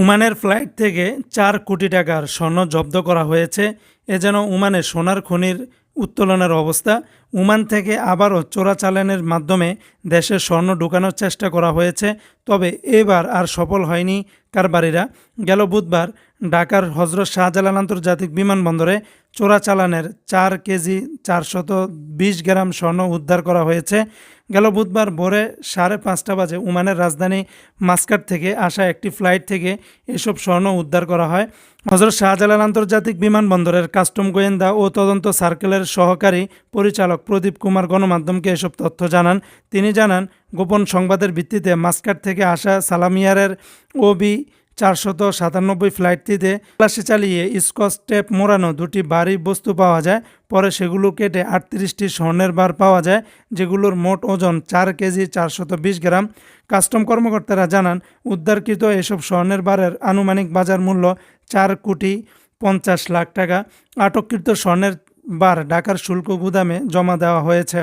ওমানের ফ্লাইট থেকে চার কোটি টাকার স্বর্ণ জব্দ করা হয়েছে। এ যেন ওমানের সোনার খনির উত্তোলনের অবস্থা। উমান থেকে আবারও চোরাচালানের মাধ্যমে দেশে স্বর্ণ ঢুকানোর চেষ্টা করা হয়েছে। তবে এবার আর সফল হয়নি কারবারিরা। গেল বুধবার ঢাকার হজরত শাহজালাল আন্তর্জাতিক বিমানবন্দরে চোরাচালানের চার কেজি চারশত বিশ গ্রাম স্বর্ণ উদ্ধার করা হয়েছে। গেল বুধবার ভোরে সাড়ে পাঁচটা বাজে ওমানের রাজধানী মাস্কাট থেকে আসা একটি ফ্লাইট থেকে এসব স্বর্ণ উদ্ধার করা হয়। হজরত শাহজালাল আন্তর্জাতিক বিমানবন্দরের কাস্টম গোয়েন্দা ও তদন্ত সার্কেলের সহকারী পরিচালক প্রদীপ কুমার গণমাধ্যমকে এসব তথ্য জানান। তিনি জানান, গোপন সংবাদের ভিত্তিতে মাস্কাট থেকে আসা সালামিয়ারের ওবি চারশত সাতানব্বই ফ্লাইটটিতে তল্লাশি চালিয়ে স্কচ টেপ মোড়ানো দুটি ভারী বস্তু পাওয়া যায়। পরে সেগুলো কেটে আটত্রিশটি স্বর্ণের বার পাওয়া যায়, যেগুলোর মোট ওজন চার কেজি চারশত বিশ গ্রাম। কাস্টম কর্মকর্তারা জানান, উদ্ধারকৃত এসব স্বর্ণের বারের আনুমানিক বাজার মূল্য চার কোটি পঞ্চাশ লাখ টাকা। আটককৃত স্বর্ণের বার ঢাকার শুল্ক গুদামে জমা দেওয়া হয়েছে।